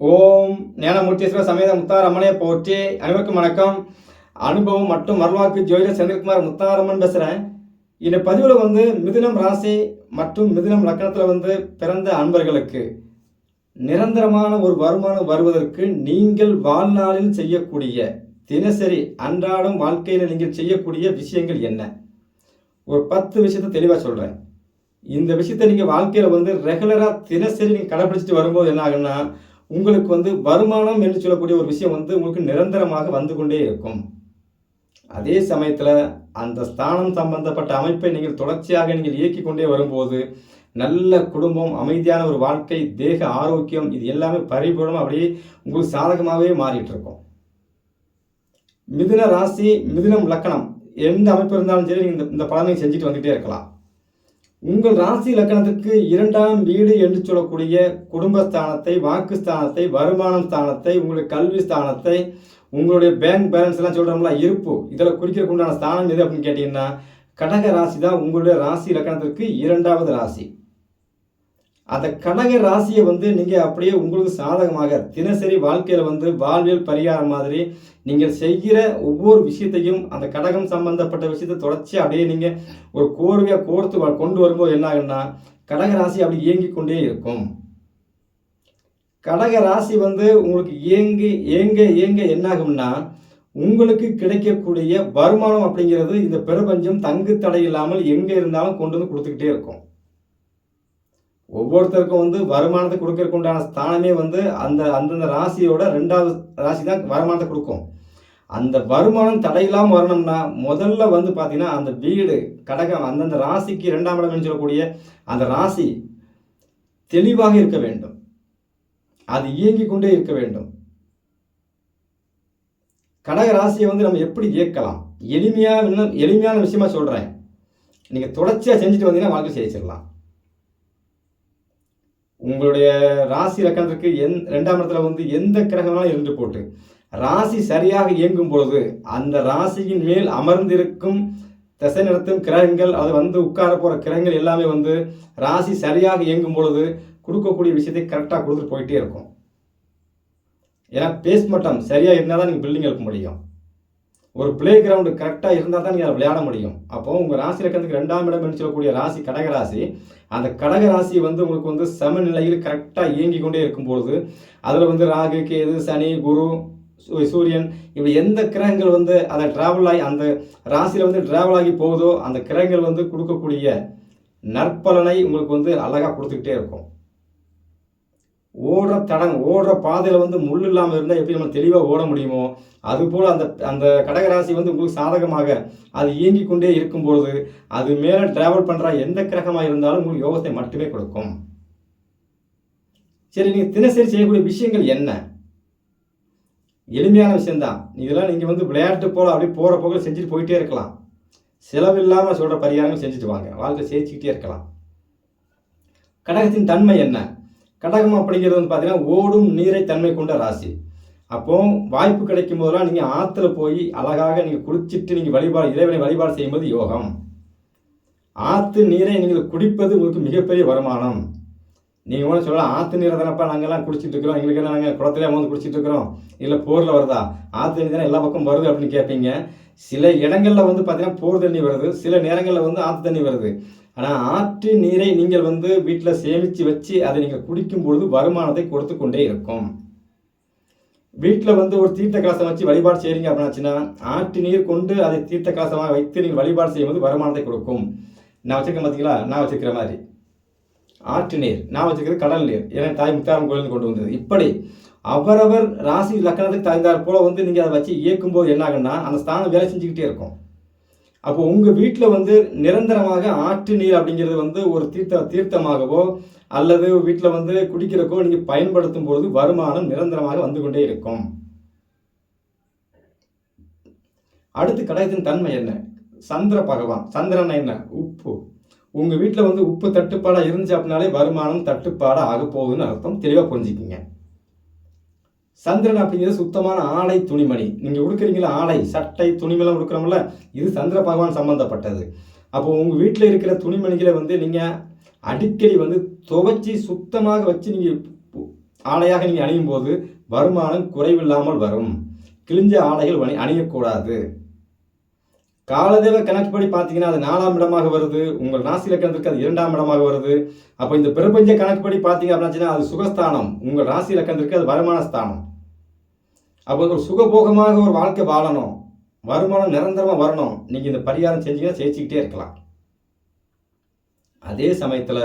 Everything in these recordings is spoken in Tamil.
ஓம் ஞானமூர்த்தீஸ்வர சமேத முத்தாரம்மனே போற்றி. அனைவருக்கும் வணக்கம். அனுபவம் மற்றும் மருள்வாக்கு ஜோதிடர் செந்தில்குமார் முத்தாரம்மன் பேசுகிறேன் இந்த பதிவில் வந்து மிதுனம் ராசி மற்றும் மிதுனம் லக்கணத்தில் வந்து பிறந்த அன்பர்களுக்கு நிரந்தரமான ஒரு வருமானம் வருவதற்கு நீங்கள் வாழ்நாளில் செய்யக்கூடிய தினசரி அன்றாடம் வாழ்க்கையில் நீங்கள் செய்யக்கூடிய விஷயங்கள் என்ன? ஒரு பத்து விஷயத்தை தெளிவாக சொல்கிறேன் இந்த விஷயத்தை நீங்கள் வாழ்க்கையில் வந்து ரெகுலராக தினசரி நீங்கள் கடைப்பிடிச்சிட்டு வரும்போது என்ன ஆகுன்னா உங்களுக்கு வந்து வருமானம் என்று சொல்லக்கூடிய ஒரு விஷயம் வந்து உங்களுக்கு நிரந்தரமாக வந்து கொண்டே இருக்கும். அதே சமயத்தில் அந்த ஸ்தானம் சம்பந்தப்பட்ட அமைப்பை நீங்கள் தொடர்ச்சியாக நீங்கள் இயக்கி கொண்டே வரும்போது நல்ல குடும்பம் அமைதியான ஒரு வாழ்க்கை தேக ஆரோக்கியம் இது எல்லாமே பரிபூர்ணமாக அப்படியே உங்களுக்கு சாதகமாகவே மாறிட்டு இருக்கும். மிதுன ராசி மிதுனம் லக்கணம் எந்த அமைப்பு இருந்தாலும் சரி நீங்கள் இந்த இந்த பலனை செஞ்சுட்டு வந்துகிட்டே இருக்கலாம். உங்கள் ராசி இலக்கணத்திற்கு இரண்டாம் வீடு என்று சொல்லக்கூடிய குடும்பஸ்தானத்தை வாக்குஸ்தானத்தை வருமானம் ஸ்தானத்தை உங்களுடைய கல்வி ஸ்தானத்தை உங்களுடைய பேங்க் பேலன்ஸ் எல்லாம் சொல்கிறோம்ல இருப்பு. இதில் குறிக்கிறதுக்கு உண்டான ஸ்தானம் எது அப்படின்னு கேட்டிங்கன்னா கடக ராசி தான் உங்களுடைய ராசி லக்கணத்திற்கு இரண்டாவது ராசி. அந்த கடக ராசியை வந்து நீங்கள் அப்படியே உங்களுக்கு சாதகமாக தினசரி வாழ்க்கையில் வந்து வாழ்வியல் பரிகாரம் மாதிரி நீங்கள் செய்கிற ஒவ்வொரு விஷயத்தையும் அந்த கடகம் சம்பந்தப்பட்ட விஷயத்தை தொடர்ச்சி அப்படியே நீங்கள் ஒரு கோர்வையாக கோர்த்து வ- கொண்டு வரும்போது என்ன ஆகுன்னா கடக ராசி அப்படி இயங்கி கொண்டே இருக்கும். கடக ராசி வந்து உங்களுக்கு இயங்கி ஏங்க ஏங்க என்னாகும்னா உங்களுக்கு கிடைக்கக்கூடிய வருமானம் அப்படிங்கிறது இந்த பிரபஞ்சம் தங்கு தடை இல்லாமல் எங்கே இருந்தாலும் கொண்டு வந்து கொடுத்துக்கிட்டே இருக்கும். ஒவ்வொருத்தருக்கும் வந்து வருமானத்தை கொடுக்கறதுக்கு உண்டான ஸ்தானமே வந்து அந்த அந்தந்த ராசியோட ரெண்டாவது ராசி தான் வருமானத்தை கொடுக்கும். அந்த வருமானம் தடையில்லாமல் வரணும்னா முதல்ல வந்து பார்த்தீங்கன்னா அந்த வீடு கடகம் அந்தந்த ராசிக்கு ரெண்டாம் இடம் சொல்லக்கூடிய அந்த ராசி தெளிவாக இருக்க வேண்டும். அது இயங்கிக் கொண்டே இருக்க வேண்டும். கடக ராசியை வந்து நம்ம எப்படி இயக்கலாம்? எளிமையாக இன்னும் எளிமையான விஷயமா சொல்கிறேன் நீங்கள் தொடர்ச்சியாக செஞ்சுட்டு வந்தீங்கன்னா வாழ்க்கை ஜெயிச்சிடலாம் உங்களுடைய ராசி லக்கணத்துக்கு எந் ரெண்டாம் இடத்துல வந்து எந்த கிரகங்களும் இருந்து போட்டு ராசி சரியாக இயங்கும் பொழுது அந்த ராசியின் மேல் அமர்ந்திருக்கும் திசை நடத்தும் கிரகங்கள் அது வந்து உட்கார போகிற கிரகங்கள் எல்லாமே வந்து ராசி சரியாக இயங்கும் பொழுது கொடுக்கக்கூடிய விஷயத்தை கரெக்டாக கொடுத்துட்டு போயிட்டே இருக்கும். ஏன்னா பேஸ் மட்டம் சரியாக இருந்தால் தான் நீங்கள் பில்டிங் எழுப்ப முடியும். ஒரு பிளே கிரவுண்டு கரெக்டாக இருந்தால் தான் நீங்கள் அதை விளையாட முடியும். அப்போ உங்கள் ராசி லக்கணத்துக்கு ரெண்டாம் இடம் சொல்லக்கூடிய ராசி கடகராசி அந்த கடக ராசி வந்து உங்களுக்கு வந்து சமநிலையில் கரெக்டாக இயங்கி கொண்டே இருக்கும்பொழுது அதில் வந்து ராகு கேது சனி குரு சூரியன் இப்படி எந்த கிரகங்கள் வந்து அதை டிராவல் ஆகி அந்த ராசியில் வந்து டிராவல் ஆகி போகுதோ அந்த கிரகங்கள் வந்து கொடுக்கக்கூடிய நற்பலனை உங்களுக்கு வந்து அழகாக கொடுத்துக்கிட்டே இருக்கும். ஓடுற தடங்க ஓடுற பாதையில் வந்து முள் இல்லாமல் இருந்தால் எப்படி நம்ம தெளிவாக ஓட முடியுமோ அதுபோல் அந்த அந்த கடகராசி வந்து உங்களுக்கு சாதகமாக அது இயங்கி கொண்டே இருக்கும்பொழுது அது மேலே ட்ராவல் பண்ணுற எந்த கிரகமாக இருந்தாலும் உங்களுக்கு யோகத்தை மட்டுமே கொடுக்கும். சரி நீங்கள் தினசரி செய்யக்கூடிய விஷயங்கள் என்ன? எளிமையான விஷயந்தான் இதெல்லாம் நீங்கள் வந்து விளையாட்டு போல் அப்படியே போகிற போக்கில் செஞ்சுட்டு போயிட்டே இருக்கலாம். செலவில்லாமல் சொல்கிற பரிகாரங்கள் செஞ்சுட்டு வாங்க. வாழ்க்கை சேர்த்துக்கிட்டே இருக்கலாம். கடகத்தின் தன்மை என்ன? கடகம் அப்படிங்கிறது வந்து பார்த்தீங்கன்னா ஓடும் நீரை தன்மை கொண்ட ராசி. அப்போ வாய்ப்பு கிடைக்கும் போதெல்லாம் நீங்கள் ஆற்றுல போய் அழகாக நீங்கள் குளிச்சிட்டு நீங்கள் வழிபாடு இறைவனை வழிபாடு செய்யும்போது யோகம். ஆற்று நீரை நீங்கள் குடிப்பது உங்களுக்கு மிகப்பெரிய வருமானம். நீங்கள் கூட சொல்லலாம் ஆற்று நீரை தானப்பா நாங்கள்லாம் குடிச்சிட்டு இருக்கிறோம். எங்களுக்கு என்ன நாங்கள் குளத்துல வந்து குடிச்சிட்டு இருக்கிறோம்? இல்லை போரில் வருதா? ஆற்று தண்ணி தானே எல்லா பக்கம் வருது அப்படின்னு கேட்பீங்க சில இடங்களில் வந்து பார்த்தீங்கன்னா போர் தண்ணி வருது. சில நேரங்களில் வந்து ஆற்று தண்ணி வருது. ஆனால் ஆற்று நீரை நீங்கள் வந்து வீட்டில் சேமித்து வச்சு அதை நீங்கள் குடிக்கும் பொழுது வருமானத்தை கொடுத்து கொண்டே இருக்கும். வீட்டில் வந்து ஒரு தீர்த்த கலசம் வச்சு வழிபாடு செய்கிறீங்க அப்படின்னாச்சுன்னா ஆற்று நீர் கொண்டு அதை தீர்த்த கலசமாக வைத்து நீங்கள் வழிபாடு செய்யும்போது வருமானத்தை கொடுக்கும். நான் வச்சுருக்கேன் பார்த்தீங்களா நான் வச்சிருக்கிற மாதிரி. ஆற்று நீர். நான் வச்சிருக்கிறது கடல் நீர். ஏன்னா தாய் முத்தாரம் கோயிலிருந்து கொண்டு வந்தது. இப்படி அவரவர் ராசி லக்கணத்துக்கு தகுந்தாற் போல வந்து நீங்கள் அதை வச்சு இயக்கும்போது என்ன ஆகுன்னா அந்த ஸ்தானம் வேலை செஞ்சுக்கிட்டே இருக்கும். அப்போ உங்கள் வீட்டில் வந்து நிரந்தரமாக ஆற்று நீர் அப்படிங்கிறது வந்து ஒரு தீர்த்த தீர்த்தமாகவோ அல்லது வீட்டில் வந்து குடிக்கிறக்கோ நீங்கள் பயன்படுத்தும் பொழுது வருமானம் நிரந்தரமாக வந்து கொண்டே இருக்கும். அடுத்து கடகத்தின் தன்மை என்ன? சந்திர பகவான் சந்திரன் என்ன? உப்பு. உங்கள் வீட்டில் வந்து உப்பு தட்டுப்பாடாக இருந்துச்சு அப்படின்னாலே வருமானம் தட்டுப்பாடாக ஆக போகுதுன்னு அர்த்தம். தெளிவாக புரிஞ்சுக்கிங்க. சந்திரன் அப்படிங்கிறது சுத்தமான ஆடை துணிமணி. நீங்கள் உடுக்குறீங்களா? ஆடை சட்டை துணிமெல்லாம் உடுக்குறோம்ல இது சந்திர பகவான் சம்பந்தப்பட்டது. அப்போது உங்கள் வீட்டில் இருக்கிற துணிமணிகளை வந்து நீங்கள் அடிக்கடி வந்து துவைச்சி சுத்தமாக வச்சு நீங்கள் ஆடையாக நீங்கள் அணியும் போது வருமானம் குறைவில்லாமல் வரும். கிழிஞ்ச ஆடைகள் அணி அணியக்கூடாது. காலதேவ கணக்குப்படி பார்த்தீங்கன்னா அது நாலாம் இடமாக வருது. உங்கள் ராசி லக்கணத்திற்கு அது இரண்டாம் இடமாக வருது. அப்போ இந்த பிரபஞ்ச கணக்குப்படி பார்த்தீங்க அப்படின்னா அது சுகஸ்தானம். உங்கள் ராசி லக்கணத்திற்கு அது வருமான ஸ்தானம் அப்போ ஒரு சுகபோகமாக ஒரு வாழ்க்கை வாழணும். வருமானம் நிரந்தரமாக வரணும். நீங்கள் இந்த பரிகாரம் செஞ்சீங்கன்னா ஜெயிச்சுக்கிட்டே இருக்கலாம். அதே சமயத்தில்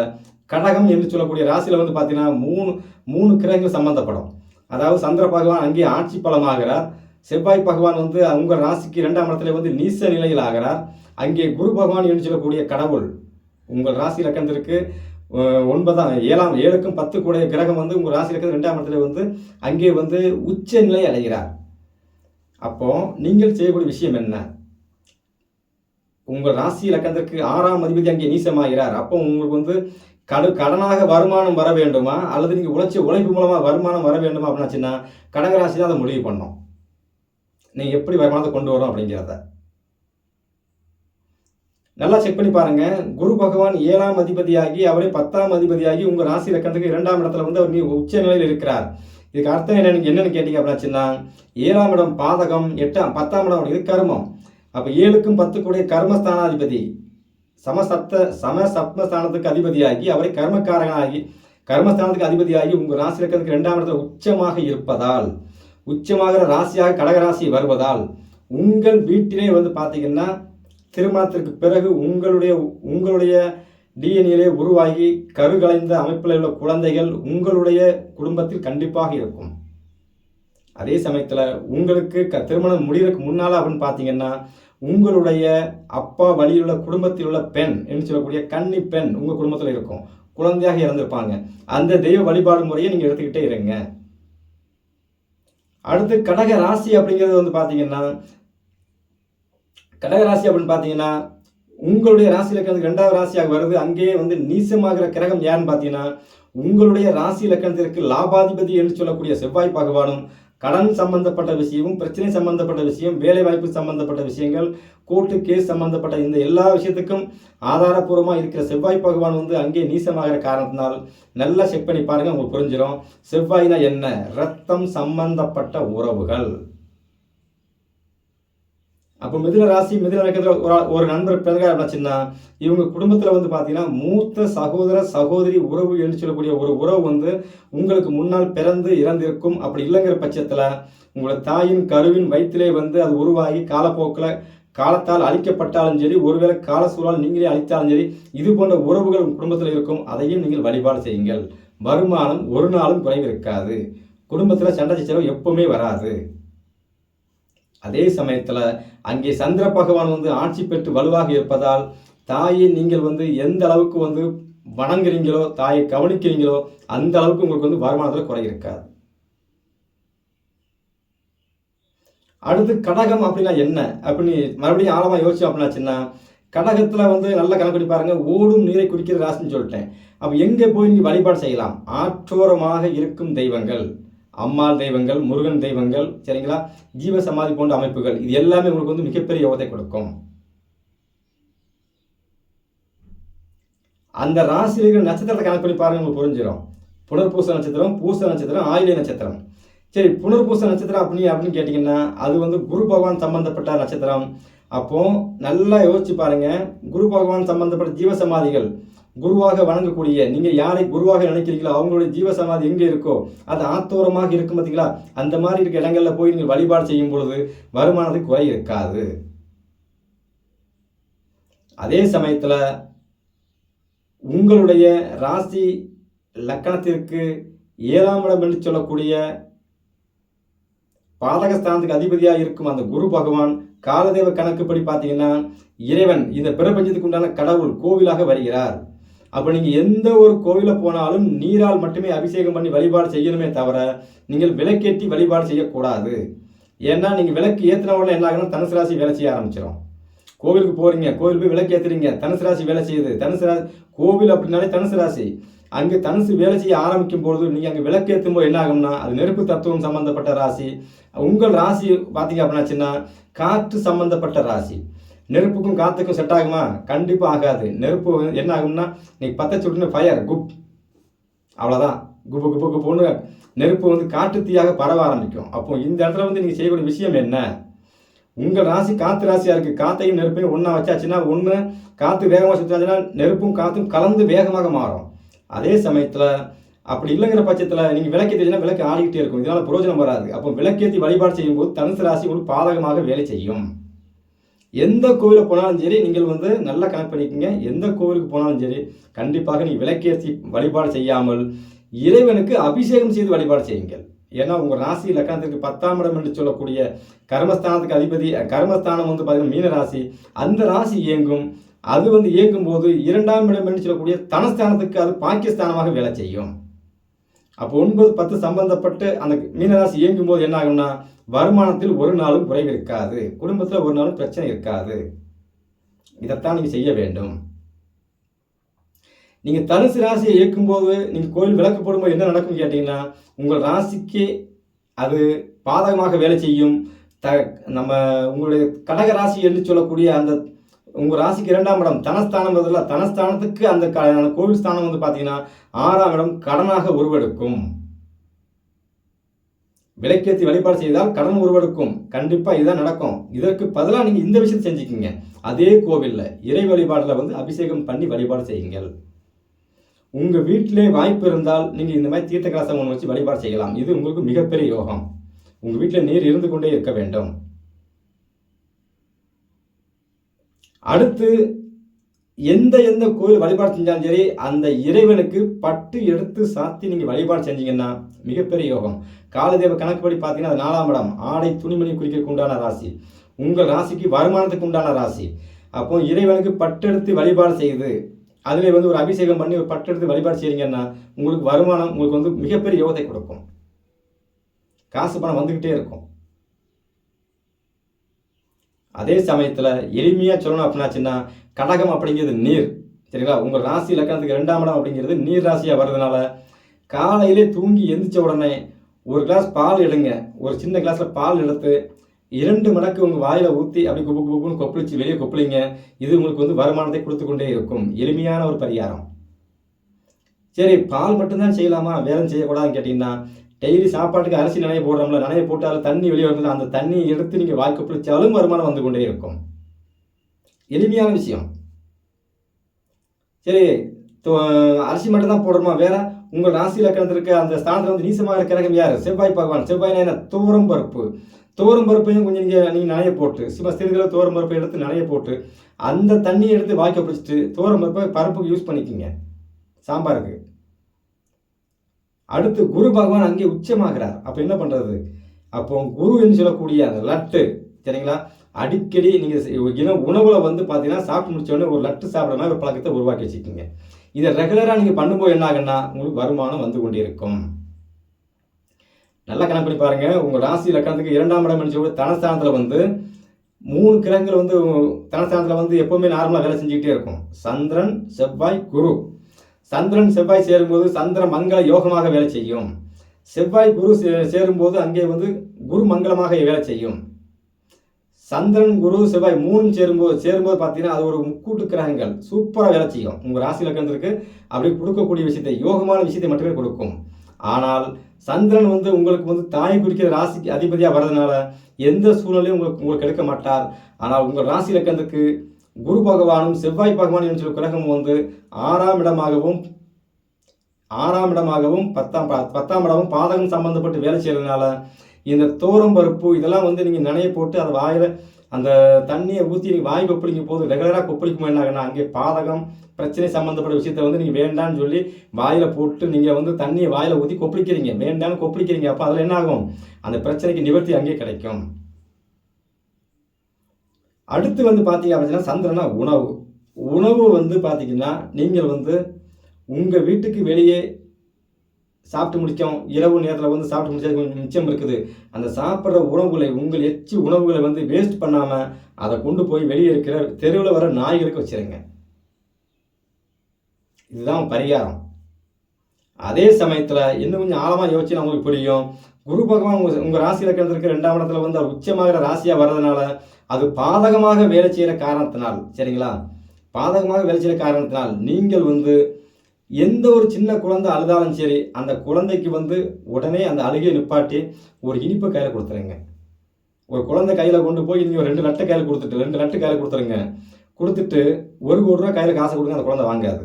கடகம் என்று சொல்லக்கூடிய ராசியில் வந்து பார்த்தீங்கன்னா மூணு மூணு கிரகங்கள் சம்மந்தப்படும் அதாவது சந்திர பகவான் அங்கே ஆட்சி பலமாகிறார். செவ்வாய் பகவான் வந்து உங்கள் ராசிக்கு இரண்டாம் இடத்துல வந்து நீச நிலையில் ஆகிறார். அங்கே குரு பகவான் என்று சொல்லக்கூடிய கடவுள் உங்கள் ராசி லக்கணத்திற்கு ஒன்பதாம் ஏழாம் ஏழுக்கும் பத்து கூடிய கிரகம் வந்து உங்கள் ராசி லக்கணம் ரெண்டாம் இடத்துல வந்து அங்கே வந்து உச்ச நிலை அடைகிறார். அப்போ நீங்கள் செய்யக்கூடிய விஷயம் என்ன? உங்கள் ராசி லக்கணத்திற்கு ஆறாம் அதிபதி அங்கே நீசமாகிறார். அப்போ உங்களுக்கு வந்து கடு கடனாக வருமானம் வர வேண்டுமா? அல்லது நீங்கள் உழைச்சி உழைப்பு மூலமாக வருமானம் வர வேண்டுமா அப்படின்னாச்சுன்னா கடகராசி தான் அதை முடிவு பண்ணோம் நீங்கள் எப்படி வருமானத்தை கொண்டு வரும் அப்படிங்கிறத. நல்லா செக் பண்ணி பாருங்க. குரு பகவான் ஏழாம் அதிபதியாகி அவரே பத்தாம் அதிபதியாகி உங்க ராசி லக்கணத்துக்கு இரண்டாம் இடத்துல வந்து அவர் நீ உச்ச நிலையில் இருக்கிறார். இதுக்கு அர்த்தம் என்னன்னு என்னன்னு கேட்டீங்க அப்படின்னாச்சுன்னா ஏழாம் இடம் பாதகம் எட்டாம் பத்தாம் இடம் இது கர்மம். அப்ப ஏழுக்கும் பத்துக்குடைய கர்மஸ்தானாதிபதி சமசப்த சம சப்மஸ்தானத்துக்கு அதிபதியாகி அவரை கர்மக்காரனாகி கர்மஸ்தானத்துக்கு அதிபதியாகி உங்க ராசி லக்கணத்துக்கு இரண்டாம் இடத்துல உச்சமாக இருப்பதால் உச்சமாகிற ராசியாக கடகராசி வருவதால் உங்கள் வீட்டிலே வந்து பார்த்தீங்கன்னா திருமணத்திற்கு பிறகு உங்களுடைய உங்களுடைய டிஎன்ஏலே உருவாகி கருகலைந்த அமைப்பில் உள்ள குழந்தைகள் உங்களுடைய குடும்பத்தில் கண்டிப்பாக இருக்கும். அதே சமயத்தில் உங்களுக்கு க திருமணம் முடிகிறதுக்கு முன்னால் அப்படின்னு பார்த்தீங்கன்னா உங்களுடைய அப்பா வழியிலுள்ள குடும்பத்தில் உள்ள பெண் என்று சொல்லக்கூடிய கன்னி பெண் உங்கள் குடும்பத்தில் இருக்கும். குழந்தையாக இறந்திருப்பாங்க. அந்த தெய்வ வழிபாடு முறையை நீங்கள் எடுத்துக்கிட்டே இருங்க. அடுத்து கடக ராசி அப்படிங்கிறது வந்து பார்த்தீங்கன்னா கடக ராசி அப்படின்னு பார்த்தீங்கன்னா உங்களுடைய ராசி லக்கணத்துக்கு ரெண்டாவது ராசியாக வருது. அங்கேயே வந்து நீசமாகிற கிரகம் யாருன்னு பார்த்தீங்கன்னா உங்களுடைய ராசி லக்கணத்திற்கு லாபாதிபதி என்று சொல்லக்கூடிய செவ்வாய் பகவானும் கடன் சம்பந்தப்பட்ட விஷயமும் பிரச்சனை சம்பந்தப்பட்ட விஷயம் வேலை வாய்ப்பு சம்பந்தப்பட்ட விஷயங்கள் கோர்ட்டு கேஸ் சம்பந்தப்பட்ட இந்த எல்லா விஷயத்துக்கும் ஆதாரபூர்வமாக இருக்கிற செவ்வாய் பகவான் வந்து அங்கே நீசமாகிற காரணத்தினால் நல்லா செக் பண்ணி பாருங்க உங்களுக்கு புரிஞ்சிடும் செவ்வாய்னா என்ன? ரத்தம் சம்பந்தப்பட்ட உறவுகள். அப்போ மிதுன ராசி மிதுன நட்சத்திரம் ஒரு ஒரு நண்பர் பிறகு அப்படின்னா இவங்க குடும்பத்தில் வந்து பார்த்தீங்கன்னா மூத்த சகோதர சகோதரி உறவு என்று சொல்லக்கூடிய ஒரு உறவு வந்து உங்களுக்கு முன்னால் பிறந்து இறந்திருக்கும். அப்படி இல்லைங்கிற பட்சத்தில் உங்களோட தாயின் கருவின் வயிற்றிலே வந்து அது உருவாகி காலப்போக்கில் காலத்தால் அழிக்கப்பட்டாலும் சரி ஒருவேளை கால சூழல் நீங்களே அழித்தாலும் சரி இது போன்ற உறவுகள் உங்கள் குடும்பத்தில் இருக்கும் அதையும் நீங்கள் வழிபாடு செய்யுங்கள். வருமானம் ஒரு நாளும் குறைவு இருக்காது குடும்பத்தில் சண்டை சச்சரவு எப்பவுமே வராது. அதே சமயத்தில் அங்கே சந்திர பகவான் வந்து ஆட்சி பெற்று வலுவாக இருப்பதால் தாயை நீங்கள் வந்து எந்த அளவுக்கு வந்து வணங்குறீங்களோ தாயை கவனிக்கிறீங்களோ அந்த அளவுக்கு உங்களுக்கு வந்து வருமானத்தில் குறை இருக்காது. அடுத்து கடகம் அப்படின்னா என்ன? அப்படின்னு மறுபடியும் ஆழமாக யோசிச்சு அப்படின்னாச்சுன்னா கடகத்தில் வந்து நல்ல கணக்கு பாருங்க ஓடும் நீரை குடிக்கிற ராசின்னு சொல்லிட்டேன். அப்போ எங்கே போய் நீங்கள் வழிபாடு செய்யலாம்? ஆற்றோரமாக இருக்கும் தெய்வங்கள் அம்மாள் தெய்வங்கள் முருகன் தெய்வங்கள் சரிங்களா? ஜீவ சமாதி போன்ற அமைப்புகள் இது எல்லாமே உங்களுக்கு வந்து மிகப்பெரிய யோகத்தை கொடுக்கும். அந்த ராசியில் இருக்கிற நட்சத்திரத்தை கணக்கு பண்ணி பாருங்க உங்களுக்கு புரிஞ்சிடும் புனர்பூச நட்சத்திரம் பூச நட்சத்திரம் ஆயிலை நட்சத்திரம். சரி புனர்பூச நட்சத்திரம் அப்படி அப்படின்னு கேட்டிங்கன்னா அது வந்து குரு பகவான் சம்பந்தப்பட்ட நட்சத்திரம். அப்போ நல்லா யோசிச்சு பாருங்க. குரு பகவான் சம்பந்தப்பட்ட ஜீவசமாதிகள் குருவாக வணங்கக்கூடிய நீங்கள் யாரை குருவாக நினைக்கிறீங்களோ அவங்களுடைய ஜீவசமாதி சமாதி இருக்கோ அது ஆத்தோரமாக இருக்கும் பார்த்தீங்களா அந்த மாதிரி இருக்க இடங்களில் போய் நீங்கள் வழிபாடு செய்யும் பொழுது வருமானத்துக்கு குறை இருக்காது அதே சமயத்தில் உங்களுடைய ராசி லக்கணத்திற்கு ஏழாம் இடம் என்று சொல்லக்கூடிய பாதகஸ்தானத்துக்கு அதிபதியாக இருக்கும் அந்த குரு பகவான் காலதேவ கணக்குப்படி பார்த்தீங்கன்னா இறைவன் இந்த பிரபஞ்சத்துக்கு உண்டான கடவுள் கோவிலாக வருகிறார். அப்போ நீங்கள் எந்த ஒரு கோவிலில் போனாலும் நீரால் மட்டுமே அபிஷேகம் பண்ணி வழிபாடு செய்யணுமே தவிர நீங்கள் விளக்கேற்றி வழிபாடு செய்யக்கூடாது. ஏன்னா நீங்கள் விளக்கு ஏற்றின உடனே என்ன ஆகணும்? தனுசு ராசி வேலை செய்ய ஆரம்பிச்சிடும் கோவிலுக்கு போறீங்க கோவில் போய் விளக்கு ஏற்றுறீங்க தனுசு ராசி வேலை செய்யுது தனுசு ராசி கோவில் அப்படின்னாலே தனுசு ராசி. அங்கே தனுசு வேலை செய்ய ஆரம்பிக்கும் பொழுது நீங்கள் அங்கே விளக்கேற்றும் போது என்ன ஆகும்னா அது நெருப்பு தத்துவம் சம்மந்தப்பட்ட ராசி. உங்கள் ராசி பார்த்தீங்க அப்படின்னாச்சுன்னா காற்று சம்மந்தப்பட்ட ராசி. நெருப்புக்கும் காற்றுக்கும் செட் ஆகுமா? கண்டிப்பாக ஆகாது. நெருப்பு என்ன ஆகும்னா நீ பற்ற சுட்டுன்னு ஃபயர் குப். அவ்வளோதான் குப்பு குப்பு குப்புன்னு நெருப்பு வந்து காற்று தீயாக பரவ ஆரம்பிக்கும். அப்போ இந்த இடத்துல வந்து நீங்கள் செய்யக்கூடிய விஷயம் என்ன? உங்கள் ராசி காற்று ராசியாக இருக்குது காற்றையும் நெருப்பையும் ஒன்றா வச்சாச்சுன்னா ஒன்று காற்று வேகமாக சுற்றாச்சுன்னா நெருப்பும் காற்றும் கலந்து வேகமாக மாறும். அதே சமயத்தில் அப்படி இல்லைங்கிற பட்சத்தில் நீங்கள் விளக்கேற்றினா விளக்கு ஆடிக்கிட்டே இருக்கும். இதனால் பிரயோஜனம் வராது. அப்போ விளக்கேற்றி வழிபாடு செய்யும்போது தனுசு ராசி உங்களுக்கு பாதகமாக வேலை செய்யும். எந்த கோவிலுக்கு போனாலும் சரி நீங்கள் வந்து நல்லா கனெக்ட் பண்ணிக்கோங்க. எந்த கோவிலுக்கு போனாலும் சரி கண்டிப்பாக நீங்கள் விளக்கேற்றி வழிபாடு செய்யாமல் இறைவனுக்கு அபிஷேகம் செய்து வழிபாடு செய்யுங்கள். ஏன்னா உங்கள் ராசி லக்கணத்திற்கு பத்தாம் இடம் என்று சொல்லக்கூடிய கர்மஸ்தானத்துக்கு அதிபதி கர்மஸ்தானம் வந்து பார்த்தீங்கன்னா மீன ராசி. அந்த ராசி இயங்கும். அது வந்து இயங்கும் போது இரண்டாம் இடம் என்று சொல்லக்கூடிய தனஸ்தானத்துக்கு அது பாக்கியஸ்தானமாக வேலை செய்யும். அப்போ ஒன்பது பத்து சம்பந்தப்பட்டு அந்த மீனராசி இயங்கும் போது என்ன ஆகும்னா வருமானத்தில் ஒரு நாளும் குறைவு இருக்காது. குடும்பத்தில் ஒரு நாளும் பிரச்சனை இருக்காது. இதைத்தான் நீங்கள் செய்ய வேண்டும். நீங்கள் தனுசு ராசியை இயக்கும்போது நீங்கள் கோயில் விளக்கு போடும்போது என்ன நடக்கும் கேட்டிங்கன்னா உங்கள் ராசிக்கு அது பாதகமாக வேலை செய்யும். த நம்ம உங்களுடைய கடக ராசி என்று சொல்லக்கூடிய அந்த உங்கள் ராசிக்கு இரண்டாம் இடம் தனஸ்தானம் பதில் தனஸ்தானத்துக்கு அந்த க கோவில் ஸ்தானம் வந்து பார்த்தீங்கன்னா ஆறாம் இடம் கடனாக உருவெடுக்கும். விலைக்கேற்றி வழிபாடு செய்தால் கடன் உருவெடுக்கும். கண்டிப்பாக இதுதான் நடக்கும். இதற்கு பதிலாக நீங்கள் இந்த விஷயத்தை செஞ்சுக்கிங்க. அதே கோவிலில் இறை வழிபாடில் வந்து அபிஷேகம் பண்ணி வழிபாடு செய்யுங்கள். உங்கள் வீட்டிலே வாய்ப்பு இருந்தால் நீங்கள் இந்த மாதிரி தீர்த்த கலாசம் ஒன்று வச்சு வழிபாடு செய்யலாம். இது உங்களுக்கு மிகப்பெரிய யோகம். உங்கள் வீட்டில் நீர் இருந்து கொண்டே இருக்க வேண்டும். அடுத்து எந்த எந்த கோயில் வழிபாடு செஞ்சாலும் சரி அந்த இறைவனுக்கு பட்டு எடுத்து சாத்தி நீங்கள் வழிபாடு செஞ்சீங்கன்னா மிகப்பெரிய யோகம். காலதேவ கணக்குப்படி பார்த்தீங்கன்னா அது நாலாம் இடம். ஆடை துணிமணி குறிக்கிறதுக்கு உண்டான ராசி. உங்கள் ராசிக்கு வருமானத்துக்கு உண்டான ராசி. அப்போ இறைவனுக்கு பட்டெடுத்து வழிபாடு செய்யுது அதில் வந்து ஒரு அபிஷேகம் பண்ணி ஒரு பட்டெடுத்து வழிபாடு செய்கிறீங்கன்னா உங்களுக்கு வருமானம் உங்களுக்கு வந்து மிகப்பெரிய யோகத்தை கொடுக்கும். காசு பணம் வந்துக்கிட்டே இருக்கும். அதே சமயத்தில் எளிமையாக சொல்லணும் அப்படின்னாச்சுன்னா கடகம் அப்படிங்கிறது நீர். சரிங்களா? உங்கள் ராசி இலக்கணத்துக்கு ரெண்டாம் இடம் அப்படிங்கிறது நீர் ராசியாக வர்றதுனால காலையிலே தூங்கி எந்திரிச்ச உடனே ஒரு கிளாஸ் பால் எடுங்க. ஒரு சின்ன கிளாஸில் பால் எடுத்து இரண்டு மடக்கு உங்கள் வாயில் ஊற்றி அப்படி குப்பு குப்புன்னு கொப்பளிச்சு வெளியே கொப்பளிங்க. இது உங்களுக்கு வந்து வருமானத்தை கொடுத்து கொண்டே இருக்கும். எளிமையான ஒரு பரிகாரம். சரி பால் மட்டும்தான் செய்யலாமா? வேலை செய்யக்கூடாதுன்னு கேட்டிங்கன்னா டெய்லி சாப்பாட்டுக்கு அரிசி நனைய போடுறோம்ல நனைய போட்டாலும் தண்ணி வெளியே வரும்போது அந்த தண்ணியை எடுத்து நீங்கள் வாய்க்கு பிடிச்சாலும் வருமானம் வந்து கொண்டே இருக்கும். எளிமையான விஷயம். சரி அரிசி மட்டும் தான் போடுறோமா? வேற உங்கள் ராசி லக்கணத்தில் இருக்க அந்த ஸ்தானத்தில் வந்து நீசமாக இருக்கிற கிரகம் யார்? செவ்வாய் பகவான். செவ்வாய் என்ன தோரம் பருப்பு. தோரம் பருப்பையும் கொஞ்சம் நீங்கள் நீங்கள் நனைய போட்டு சில சிறிதில் தோரம் பருப்பை எடுத்து நனைய போட்டு அந்த தண்ணியை எடுத்து வாய்க்க பிடிச்சிட்டு தோரம் பருப்பை பருப்புக்கு யூஸ் பண்ணிக்கோங்க. சாம்பாருக்கு. அடுத்து குரு பகவான் அங்கே உச்சமாகிறார். அப்போ என்ன பண்ணுறது அப்போ குரு என்று சொல்லக்கூடிய அந்த லட்டு சரிங்களா? அடிக்கடி நீங்கள் ஏன்னா உணவில் வந்து பார்த்தீங்கன்னா சாப்பிட்டு முடிச்சோடனே ஒரு லட்டு சாப்பிட்ற ஒரு பழக்கத்தை உருவாக்கி வச்சுக்கோங்க. இதை ரெகுலராக நீங்கள் பண்ணும்போது என்ன ஆகுன்னா உங்களுக்கு வருமானம் வந்து கொண்டிருக்கும். நல்லா கணக்கு பண்ணி பாருங்க. உங்கள் ராசி லக்கணத்துக்கு இரண்டாம் இடம் சொல்லி தனஸ்தானத்தில் வந்து மூணு கிரகங்கள் வந்து தனஸ்தானத்தில் வந்து எப்போவுமே நார்மலாக வேலை செஞ்சுக்கிட்டே இருக்கும். சந்திரன் செவ்வாய் குரு. சந்திரன் செவ்வாய் சேரும்போது சந்திர மங்கள யோகமாக வேலை செய்யும். செவ்வாய் குரு சேரும்போது அங்கே வந்து குரு மங்களமாக வேலை செய்யும். சந்திரன் குரு செவ்வாய் மூணும் சேரும்போது சேரும்போது பார்த்தீங்கன்னா அது ஒரு முக்கூட்டு கிரகங்கள். சூப்பராக வேலை செய்யும். உங்கள் ராசி லக்கணத்திற்கு அப்படி கொடுக்கக்கூடிய விஷயத்தை யோகமான விஷயத்தை மட்டுமே கொடுக்கும். ஆனால் சந்திரன் வந்து உங்களுக்கு வந்து தாய் குறிக்கிற ராசிக்கு அதிபதியாக வர்றதுனால எந்த சூழ்நிலையும் உங்களுக்கு உங்களுக்கு எடுக்க மாட்டார். ஆனால் உங்கள் ராசி லக்கணத்துக்கு குரு பகவானும் செவ்வாய் பகவானும் என்ற கிரகம் வந்து ஆறாம் இடமாகவும் ஆறாம் இடமாகவும் பத்தாம் பத்தாம் இடமும் பாதகம் சம்பந்தப்பட்டு வேலை செய்யறதுனால இந்த தோரம் பருப்பு இதெல்லாம் வந்து நீங்கள் நினைய போட்டு அதை வாயில் அந்த தண்ணியை ஊற்றி நீங்கள் வாய் கொப்பளிக்கும் போது ரெகுலராக கொப்பளிக்கும் என்ன அங்கே பாதகம் பிரச்சனை சம்மந்தப்பட்ட விஷயத்த வந்து நீங்கள் வேண்டான்னு சொல்லி வாயில் போட்டு நீங்கள் வந்து தண்ணியை வாயில் ஊற்றி கொப்பளிக்கிறீங்க. வேண்டாம்னு கொப்பளிக்கிறீங்க. அப்போ அதில் என்ன ஆகும்? அந்த பிரச்சனைக்கு நிவர்த்தி அங்கே கிடைக்கும். அடுத்து வந்து பார்த்தீங்க அப்படின்னா சந்திரனா உணவு. உணவு வந்து பார்த்தீங்கன்னா நீங்கள் வந்து உங்கள் வீட்டுக்கு வெளியே சாப்பிட்டு முடித்தோம் இரவு நேரத்தில் வந்து சாப்பிட்டு முடிச்சது கொஞ்சம் மிச்சம் இருக்குது. அந்த சாப்பிட்ற உணவுகளை உங்கள் எச்சி உணவுகளை வந்து வேஸ்ட் பண்ணாமல் அதை கொண்டு போய் வெளியே இருக்கிற தெருவில் வர நாய்களுக்கு வச்சுருங்க. இதுதான் பரிகாரம். அதே சமயத்தில் இன்னும் கொஞ்சம் ஆழமாக யோசிச்சு உங்களுக்கு புரியும். குரு பகவான் உங்கள் உங்கள் ராசியில இலக்கணத்திற்கு ரெண்டாம் இடத்துல வந்து உச்சமாகிற ராசியாக வர்றதுனால அது பாதகமாக வேலை செய்கிற காரணத்தினால் சரிங்களா? பாதகமாக வேலை செய்கிற காரணத்தினால் நீங்கள் வந்து எந்த ஒரு சின்ன குழந்தை அழுதாலும் சரி அந்த குழந்தைக்கு வந்து உடனே அந்த அழுகையை நிப்பாட்டி ஒரு இனிப்பை கையில் கொடுத்துருங்க. ஒரு குழந்தை கையில் கொண்டு போய் நீங்கள் ரெண்டு லட்டை கையில் கொடுத்துட்டு ரெண்டு லட்டு கையில் கொடுத்துருங்க. கொடுத்துட்டு ஒரு கோடி ரூபா கையில் காசு கொடுங்க அந்த குழந்தை வாங்காது.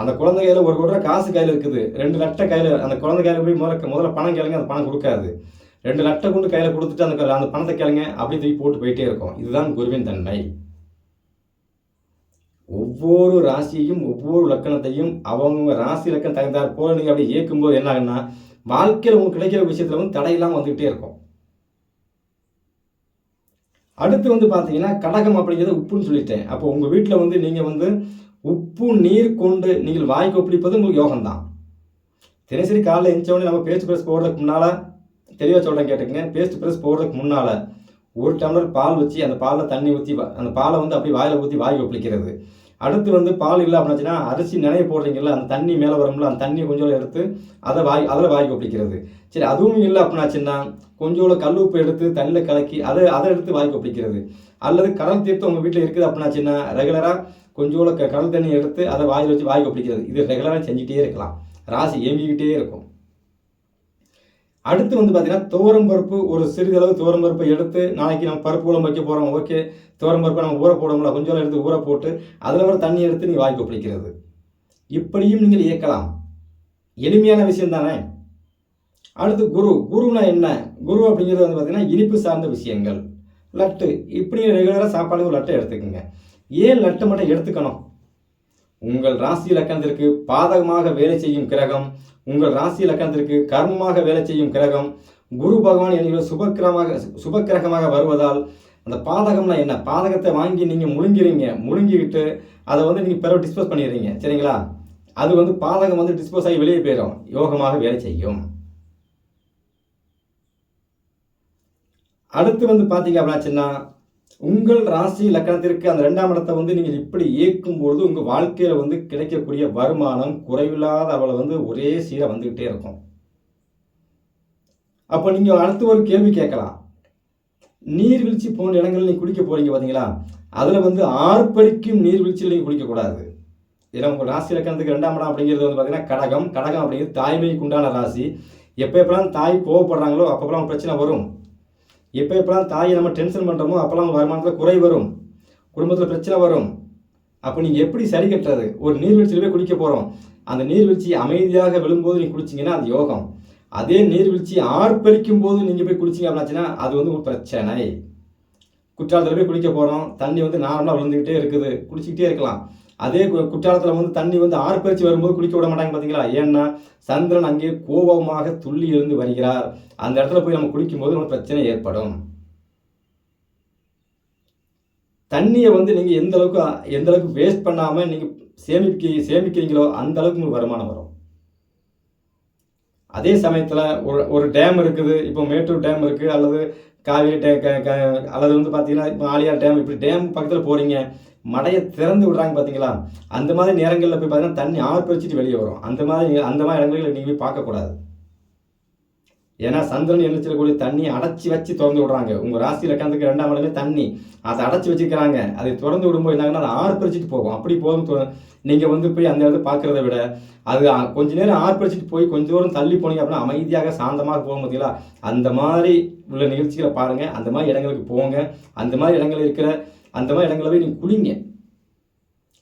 அந்த குழந்தை கையில் ஒரு கோடி ரூபா காசு கையில் இருக்குது. ரெண்டு லட்டை கையில் அந்த குழந்தை கையில் போய் முதல்ல முதல்ல பணம் கேளுங்க அந்த பணம் கொடுக்காது. ரெண்டு லட்சம் கொண்டு கையில் கொடுத்துட்டு அந்த க- அந்த பணத்தை கேளுங்க அப்படி தூக்கி போட்டு போயிட்டே இருக்கும். இதுதான் குருவின் தன்மை. ஒவ்வொரு ராசியையும் ஒவ்வொரு லக்கணத்தையும் அவங்க ராசி லக்கணம் தகுந்தார் போல நீங்கள் அப்படி இயக்கும்போது என்ன ஆகுன்னா வாழ்க்கையில் உங்களுக்கு கிடைக்கிற விஷயத்தில் வந்து தடையெல்லாம் வந்துக்கிட்டே இருக்கும். அடுத்து வந்து பார்த்தீங்கன்னா கடகம் அப்படிங்கிறது உப்புன்னு சொல்லிட்டேன். அப்போ உங்கள் வீட்டில் வந்து நீங்கள் வந்து உப்பு நீர் கொண்டு நீங்கள் வாய்க்கு ஒப்பிடிப்பது உங்களுக்கு யோகம்தான். தினசரி காலைல எழுந்தவொடனே நம்ம பேஸ்ட் ப்ரெஸ் போடுறதுக்கு முன்னால் தெளிவாக சொல்கிறேன் கேட்டுக்கங்க. பேஸ்ட் ப்ரெஸ் போடுறதுக்கு முன்னால் ஒரு டம்ளர் பால் வச்சு அந்த பாலில் தண்ணி ஊற்றி அந்த பாலை வந்து அப்படியே வாயில் ஊற்றி வாய் ஒப்பிக்கிறது அடுத்து வந்து பால் இல்லை அப்படின்னாச்சுன்னா அரிசி நினைய போடுறீங்கல்ல அந்த தண்ணி மேலே வரும்ல அந்த தண்ணி கொஞ்சம் எடுத்து அதை வாய் அதில் வாய் கொப்பிடிக்கிறது சரி அதுவும் இல்லை அப்படின்னாச்சுன்னா கொஞ்சோட கல் உப்பு எடுத்து தண்ணியில் கலக்கி அதை அதை எடுத்து வாய் கொப்பளிக்கிறது அல்லது கடல் தீர்த்தம் உங்கள் வீட்டில் இருக்குது அப்படின்னாச்சுன்னா ரெகுலராக கொஞ்சோட க கடல் தண்ணி எடுத்து அதை வாயில் வச்சு வாய் பிடிக்கிறது இது ரெகுலராக செஞ்சுட்டே இருக்கலாம். ராசி இயங்கிக்கிட்டே இருக்கும். அடுத்து வந்து பார்த்தீங்கன்னா துவரம் பருப்பு ஒரு சிறிதளவு துவரம் பருப்பை எடுத்து நாளைக்கு நம்ம பருப்பு குழம்பு வைக்க போகிறோம் ஓகே. துவரம் பருப்பை நம்ம ஊற போடுவோம்ல கொஞ்சம் எடுத்து ஊற போட்டு அதில் வர தண்ணி எடுத்து நீங்கள் வாய் பிடிக்கிறது இப்படியும் நீங்கள் இயக்கலாம். எளிமையான விஷயம் தானே? அடுத்து குரு. குருனா என்ன? குரு அப்படிங்கிறது வந்து பார்த்தீங்கன்னா இனிப்பு சார்ந்த விஷயங்கள். லட்டு. இப்படி ரெகுலராக சாப்பாடு ஒரு லட்டை எடுத்துக்கோங்க. ஏன் லட்டு எடுத்துக்கணும்? உங்கள் ராசி இலக்கணத்திற்கு பாதகமாக வேலை செய்யும் கிரகம் உங்கள் ராசி இலக்கணத்திற்கு கர்மமாக வேலை செய்யும் கிரகம் குரு பகவான் என்கிற சுபக்கிரமாக சுபக்கிரகமாக வருவதால் அந்த பாதகம்னா என்ன? பாதகத்தை வாங்கி நீங்கள் முழுங்கிறீங்க. முழுங்கிக்கிட்டு அதை வந்து நீங்கள் பிறகு டிஸ்போஸ் பண்ணிடுறீங்க. சரிங்களா? அது வந்து பாதகம் வந்து டிஸ்போஸ் ஆகி வெளியே போயிடும். யோகமாக வேலை செய்யும். அடுத்து வந்து பார்த்தீங்க அப்படின்னாச்சுன்னா உங்கள் ராசி லக்கணத்திற்கு அந்த ரெண்டாம் இடத்தை வந்து நீங்கள் இப்படி இயக்கும் பொழுது உங்கள் வாழ்க்கையில் வந்து கிடைக்கக்கூடிய வருமானம் குறைவில்லாத அவளை வந்து ஒரே சீராக வந்துக்கிட்டே இருக்கும். அப்போ நீங்கள் அடுத்து ஒரு கேள்வி கேட்கலாம். நீர்வீழ்ச்சி போன்ற இடங்களில் நீங்கள் குளிக்க போறீங்க பார்த்தீங்களா அதில் வந்து ஆர்ப்பரிக்கும் நீர்வீழ்ச்சியில் நீங்கள் குளிக்கக்கூடாது ஏன்னா உங்கள் ராசி லக்கணத்துக்கு ரெண்டாம் இடம் அப்படிங்கிறது வந்து பார்த்தீங்கன்னா கடகம். கடகம் அப்படிங்கிறது தாய்மைக்கு உண்டான ராசி. எப்போ எப்பெல்லாம் தாய் கோவப்படுறாங்களோ அப்பப்பெல்லாம் பிரச்சனை வரும். எப்போ எப்பெல்லாம் தாயை நம்ம டென்ஷன் பண்ணுறோமோ அப்போல்லாம் வருமானத்தில் குறை வரும். குடும்பத்தில் பிரச்சனை வரும். அப்போ நீங்கள் எப்படி சரி கட்டுறது? ஒரு நீர்வீழ்ச்சியில் போய் குளிக்க போகிறோம் அந்த நீர்வீழ்ச்சி அமைதியாக விழும்போது நீங்கள் குளிச்சிங்கன்னா அது யோகம். அதே நீர்வீழ்ச்சி ஆர்ப்பரிக்கும் போது நீங்கள் போய் குளிச்சிங்க அப்படின்னாச்சுன்னா அது வந்து ஒரு பிரச்சனை. குற்றாலத்தில் போய் குளிக்க போகிறோம் தண்ணி வந்து நார்மலாக விழுந்துக்கிட்டே இருக்குது. குளிச்சுக்கிட்டே இருக்கலாம். அதே கு- குற்றாலத்தில் வந்து தண்ணி வந்து ஆர்ப்பரிச்சு வரும்போது குளிக்க விட மாட்டாங்க பார்த்தீங்களா ஏன்னா சந்திரன் அங்கே கோபமாக துள்ளி இருந்து வருகிறார். அந்த இடத்துல போய் நம்ம குளிக்கும்போது நமக்கு பிரச்சனை ஏற்படும். தண்ணியை வந்து நீங்கள் எந்த அளவுக்கு எந்த அளவுக்கு வேஸ்ட் பண்ணாமல் நீங்கள் சேமிக்க சேமிக்கிறீங்களோ அந்த அளவுக்கு உங்களுக்கு வருமானம் வரும். அதே சமயத்தில் ஒரு ஒரு டேம் இருக்குது. இப்போ மேட்டூர் டேம் இருக்குது அல்லது காவேரி டே க- க- அல்லது வந்து பார்த்தீங்கன்னா இப்போ ஆலியார் டேம் இப்படி டேம் பக்கத்தில் போகிறீங்க மடையை திறந்து விடுறாங்க பார்த்தீங்களா அந்த மாதிரி நேரங்களில் போய் பார்த்தீங்கன்னா தண்ணி ஆர்ப்பரிச்சிட்டு வெளியே வரும். அந்த மாதிரி அந்த மாதிரி இடங்களில் நீங்கள் போய் பார்க்கக்கூடாது. ஏன்னா சந்திரன் எண்ணிச்சிடக்கூடிய தண்ணி அடைச்சி வச்சு திறந்து விடுறாங்க. உங்கள் ராசி லக்கணத்துக்கு ரெண்டாம் இடமே தண்ணி. அதை அடைச்சி வச்சுக்கிறாங்க. அதை திறந்து விடும்போது என்னாங்கன்னா அதை ஆர்ப்பரிச்சிட்டு போகும். அப்படி போதும் நீங்கள் வந்து போய் அந்த இடத்த பார்க்குறத விட அது கொஞ்ச நேரம் ஆர்ப்பரிச்சிட்டு போய் கொஞ்ச தூரம் தள்ளி போனீங்க அப்படின்னா அமைதியாக சாந்தமாக போகும் பார்த்தீங்களா அந்த மாதிரி உள்ள நிகழ்ச்சிகளை பாருங்கள் அந்த மாதிரி இடங்களுக்கு போங்க. அந்த மாதிரி இடங்கள் இருக்கிற அந்த மாதிரி இடங்களை போய் நீங்கள் குளிங்க.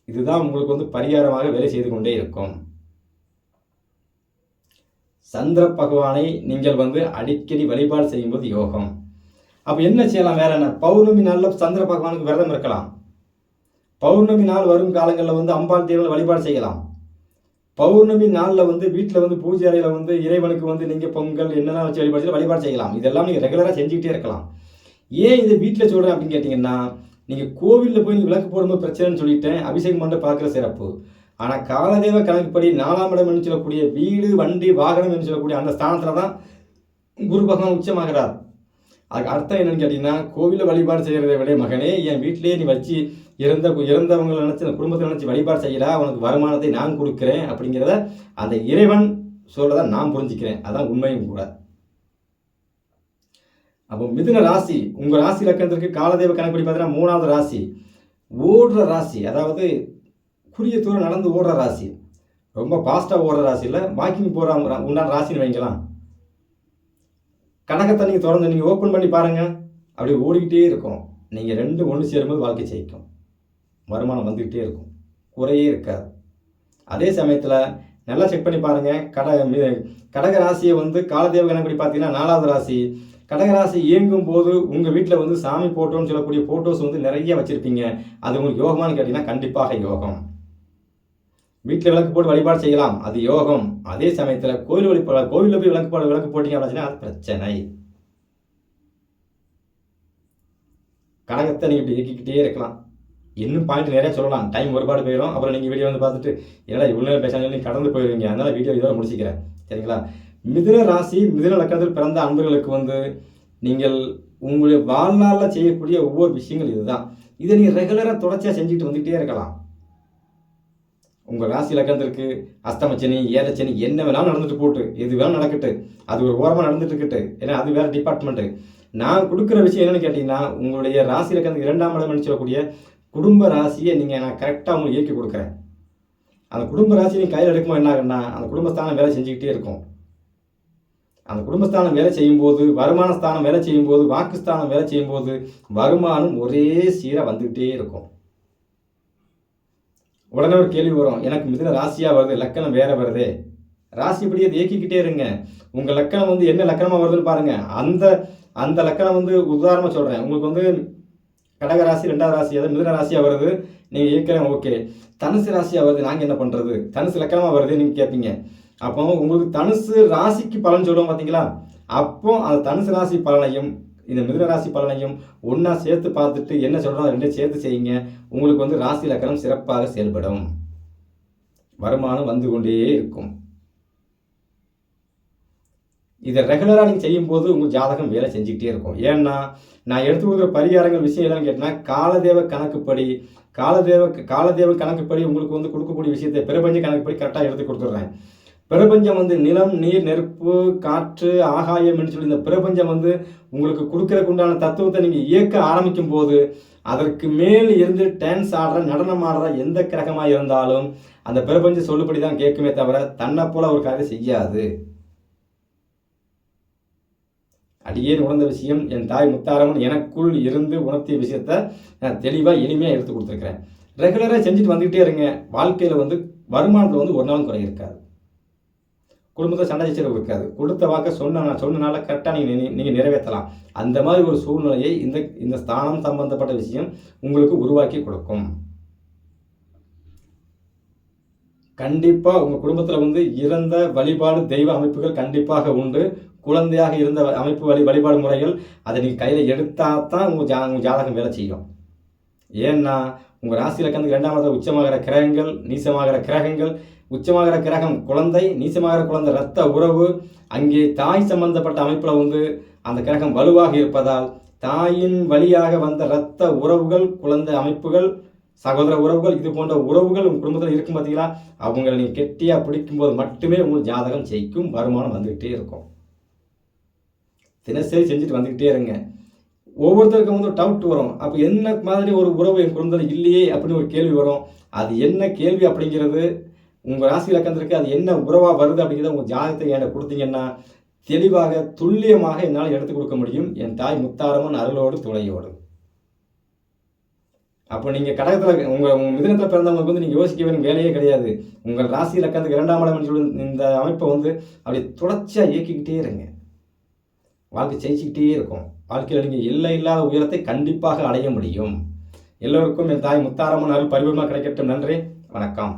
இதுதான் உங்களுக்கு வந்து பரிகாரமாக வேலை செய்து கொண்டே இருக்கும். சந்திர பகவானை நீங்கள் வந்து அடிக்கடி வழிபாடு செய்யும்போது யோகம். அப்போ என்ன செய்யலாம்? வேற என்ன? பௌர்ணமி நாளில் சந்திர பகவானுக்கு விரதம் இருக்கலாம். பௌர்ணமி நாள் வரும் காலங்களில் வந்து அம்பாள் தேவனை வழிபாடு செய்யலாம். பௌர்ணமி நாளில் வந்து வீட்டில் வந்து பூஜை அறையில் வந்து இறைவனுக்கு வந்து நீங்கள் பொங்கல் என்னென்ன வச்சு வழிபாடு வழிபாடு செய்யலாம்? இதெல்லாம் நீங்கள் ரெகுலராக செஞ்சுக்கிட்டே இருக்கலாம். ஏன் இதை வீட்டில் சொல்கிறேன் அப்படின்னு கேட்டிங்கன்னா நீங்கள் கோவிலில் போய் விளக்கு போடும்போது பிரச்சனைன்னு சொல்லிட்டேன். அபிஷேகம் பண்ண பார்க்குற சிறப்பு. ஆனால் காலதேவ கணக்குப்படி நாலாம் இடம் என்று சொல்லக்கூடிய வீடு வண்டி வாகனம் என்று சொல்லக்கூடிய அந்த ஸ்தானத்தில் தான் குரு பகவான் உச்சமாகிறார். அதுக்கு அர்த்தம் என்னன்னு கேட்டிங்கன்னா கோவிலில் வழிபாடு செய்கிறத விட மகனே என் வீட்டிலேயே நீ வச்சு இறந்த இறந்தவங்களை நினச்சி அந்த குடும்பத்தை நினச்சி வழிபாடு செய்யடா உனக்கு வருமானத்தை நான் கொடுக்குறேன் அப்படிங்கிறத அந்த இறைவன் சொல்கிறத நான் புரிஞ்சுக்கிறேன். அதான் உண்மையும் கூட. அப்போ மிதுன ராசி உங்கள் ராசி லக்கணத்திற்கு காலதேவ கணக்குப்படி பார்த்தீங்கன்னா மூணாவது ராசி. ஓடுற ராசி அதாவது குறுகிய தூரம் நடந்து ஓடுற ராசி. ரொம்ப ஃபாஸ்ட்டாக ஓடுற ராசியில் வாக்கிங் போகிற உண்டான ராசின்னு வைங்களாம் கணக்கத்தை நீங்கள் தொடர்ந்து நீங்கள் ஓப்பன் பண்ணி பாருங்கள் அப்படி ஓடிக்கிட்டே இருக்கும். நீங்கள் ரெண்டு ஒன்று சேரும்போது வாழ்க்கை ஜெயிக்கும். வருமானம் வந்துக்கிட்டே இருக்கும். குறையே இருக்காது. அதே சமயத்தில் நல்லா செக் பண்ணி பாருங்கள் கட கடக ராசியை வந்து காலதேவ கணக்குப்படி பார்த்தீங்கன்னா நாலாவது ராசி. கடகராசி இயங்கும் போது உங்கள் வீட்டில் வந்து சாமி போட்டோன்னு சொல்லக்கூடிய ஃபோட்டோஸ் வந்து நிறைய வச்சுருப்பீங்க. அது உங்களுக்கு யோகமானு கேட்டிங்கன்னா கண்டிப்பாக யோகம். வீட்டில் விளக்கு போட்டு வழிபாடு செய்யலாம். அது யோகம். அதே சமயத்தில் கோயில் வழிபாடு கோவிலில் போய் விளக்கு போட விளக்கு போட்டீங்க அப்படின்னா அது பிரச்சனை. கடகத்தை நீங்கள் இப்படி இயக்கிக்கிட்டே இருக்கலாம். இன்னும் பாயிண்ட் நிறைய சொல்லலாம். டைம் ஒருபாடு போயிடும். அப்புறம் நீங்கள் வீடியோ வந்து பார்த்துட்டு என்னடா இவ்வளோ நேரம் பேசாமல் நீங்கள் கடந்து போயிடுவீங்க அதனால் வீடியோ இதோட முடிச்சிக்கிறேன். சரிங்களா? மிதுன ராசி மிதுன லக்கணத்தில் பிறந்த அன்பர்களுக்கு வந்து நீங்கள் உங்களுடைய வாழ்நாளில் செய்யக்கூடிய ஒவ்வொரு விஷயங்கள் இதுதான். இதை நீங்கள் ரெகுலராக தொடர்ச்சியாக செஞ்சுட்டு வந்துகிட்டே இருக்கலாம். உங்கள் ராசி லக்கணத்திற்கு அஸ்தமச்சனி ஏலச்சனி என்ன வேணாலும் நடந்துட்டு போட்டு எது வேணாலும் நடக்கட்டு. அது ஒரு ஓரமாக நடந்துட்டு இருக்கட்டு. ஏன்னா அது வேறு டிபார்ட்மெண்ட்டு நான் கொடுக்குற விஷயம் என்னென்னு கேட்டிங்கன்னா உங்களுடைய ராசி லக்கணத்துக்கு இரண்டாம் இடம் சொல்லக்கூடிய குடும்ப ராசியை நீங்கள் நான் கரெக்டாக உங்களுக்கு இயக்கி கொடுக்குறேன். அந்த குடும்ப ராசியை நீங்கள் கையில் எடுக்கும்போது என்ன ஆகுன்னா அந்த குடும்பஸ்தானம் வேலை செஞ்சுக்கிட்டே இருக்கும். அந்த குடும்பஸ்தானம் வேலை செய்யும்போது வருமான ஸ்தானம் வேலை செய்யும்போது வாக்குஸ்தானம் வேலை செய்யும்போது வருமானம் ஒரே சீராக வந்துக்கிட்டே இருக்கும். உடனே ஒரு கேள்வி வரும். எனக்கு மிதின ராசியாக வருது லக்கணம் வேற வருதே. ராசி இப்படியே அதை இயக்கிக்கிட்டே இருங்க. உங்கள் லக்கணம் வந்து என்ன லக்கணமாக வருதுன்னு பாருங்க. அந்த அந்த லக்கணம் வந்து உதாரணமாக சொல்கிறேன் உங்களுக்கு வந்து கடக ராசி ரெண்டாவது ராசி அதாவது மிதுன ராசியாக வருது. நீங்கள் இயக்கிறேன் ஓகே. தனுசு ராசியாக வருது நாங்கள் என்ன பண்ணுறது தனுசு லக்கணமாக வருது நீங்கள் கேட்பீங்க அப்போ உங்களுக்கு தனுசு ராசிக்கு பலன் சொல்லுவோம் பார்த்தீங்களா? அப்போ அந்த தனுசு ராசி பலனையும் இந்த மிதுன ராசி பலனையும் ஒன்றா சேர்த்து பார்த்துட்டு என்ன சொல்கிறோம் ரெண்டும் சேர்த்து செய்யுங்க. உங்களுக்கு வந்து ராசி லக்கணம் சிறப்பாக செயல்படும். வருமானம் வந்து கொண்டே இருக்கும். இதை ரெகுலராக நீங்கள் செய்யும்போது உங்கள் ஜாதகம் வேலை செஞ்சுக்கிட்டே இருக்கும். ஏன்னா நான் எடுத்து கொடுக்குற பரிகாரங்கள் விஷயம் என்னன்னு கேட்டால் காலதேவ கணக்குப்படி காலதேவ காலதேவ கணக்குப்படி உங்களுக்கு வந்து கொடுக்கக்கூடிய விஷயத்தை பிரபஞ்ச கணக்குப்படி கரெக்டாக எடுத்து கொடுத்துட்றேன். பிரபஞ்சம் வந்து நிலம் நீர் நெருப்பு காற்று ஆகாயம்னு சொல்லி இந்த பிரபஞ்சம் வந்து உங்களுக்கு கொடுக்கறதுக்கு உண்டான தத்துவத்தை நீங்கள் இயக்க ஆரம்பிக்கும் போது அதற்கு மேல் இருந்து டான்ஸ் ஆடுற நடனம் ஆடுற எந்த கிரகமாக இருந்தாலும் அந்த பிரபஞ்சம் சொல்லுபடி தான் கேட்குமே தவிர தன்னை போல ஒரு காரியம் செய்யாது. அடியேன் உணர்ந்த விஷயம் என் தாய் முத்தாரமன் எனக்குள் இருந்து உணர்த்திய விஷயத்த நான் தெளிவாக எளிமையாக எடுத்து கொடுத்துருக்குறேன். ரெகுலராக செஞ்சுட்டு வந்துக்கிட்டே இருங்க. வாழ்க்கையில் வந்து வருமானத்தில் வந்து ஒரு நாளும் குறை இருக்காது குடும்பத்தில் சண்டை சச்சரவு இருக்காது கொடுத்த வாக்க சொன்ன சொன்னனால கரெக்டாக நீங்கள் நீங்கள் நிறைவேற்றலாம். அந்த மாதிரி ஒரு சூழ்நிலையை இந்த இந்த ஸ்தானம் சம்பந்தப்பட்ட விஷயம் உங்களுக்கு உருவாக்கி கொடுக்கும். கண்டிப்பாக உங்கள் குடும்பத்தில் வந்து இறந்த வழிபாடு தெய்வ அமைப்புகள் கண்டிப்பாக உண்டு. குழந்தையாக இருந்த அமைப்பு வழி வழிபாடு முறைகள் அதை நீங்கள் கையில் எடுத்தால் தான் உங்கள் ஜா உங்கள் ஜாதகம் வேலை செய்யும். ஏன்னா உங்கள் ராசியில் கந்து இரண்டாம் இடத்துல உச்சமாகிற கிரகங்கள் நீசமாகிற கிரகங்கள் உச்சமாகிற கிரகம் குழந்தை நீசமாகிற குழந்தை இரத்த உறவு அங்கே தாய் சம்பந்தப்பட்ட அமைப்பில் வந்து அந்த கிரகம் வலுவாக இருப்பதால் தாயின் வழியாக வந்த இரத்த உறவுகள் குழந்தை அமைப்புகள் சகோதர உறவுகள் இது போன்ற உறவுகள் உங்கள் குடும்பத்தில் இருக்கும் பார்த்தீங்களா அவங்கள நீங்கள் கெட்டியாக பிடிக்கும்போது மட்டுமே உங்கள் ஜாதகம் ஜெயிக்கும் வருமானம் வந்துக்கிட்டே இருக்கும். தினசரி செஞ்சுட்டு வந்துக்கிட்டே இருங்க. ஒவ்வொருத்தருக்கும் வந்து டவுட் வரும். அப்போ என்ன மாதிரி ஒரு உறவு என் குடும்பத்தில் இல்லையே அப்படின்னு ஒரு கேள்வி வரும். அது என்ன கேள்வி அப்படிங்கிறது உங்கள் ராசி இலக்கணத்திற்கு அது என்ன உறவாக வருது அப்படிங்கிறத உங்கள் ஜாதகத்தை என்கிட்ட கொடுத்தீங்கன்னா தெளிவாக துல்லியமாக என்னால் எடுத்து கொடுக்க முடியும். என் தாய் முத்தாரமன் அருளோடு துணையோடு. அப்போ நீங்கள் கடகத்தில் உங்கள் உங்கள் மிதனத்தில் பிறந்தவங்களுக்கு வந்து நீங்கள் யோசிக்க வேண்டிய வேலையே கிடையாது. உங்கள் ராசி இலக்கணத்துக்கு இரண்டாம் இடம் சொல்லி இந்த அமைப்பை வந்து அப்படி தொடர்ச்சியாக இயக்கிக்கிட்டே இருங்க. வாழ்க்கை ஜெயிச்சுக்கிட்டே இருக்கும். வாழ்க்கையில் நீங்கள் இல்லை இல்லாத உயரத்தை கண்டிப்பாக அடைய முடியும். எல்லோருக்கும் என் தாய் முத்தாரம்மன் அருள் பரிபூர்ணமாக கிடைக்கட்டும். நன்றி. வணக்கம்.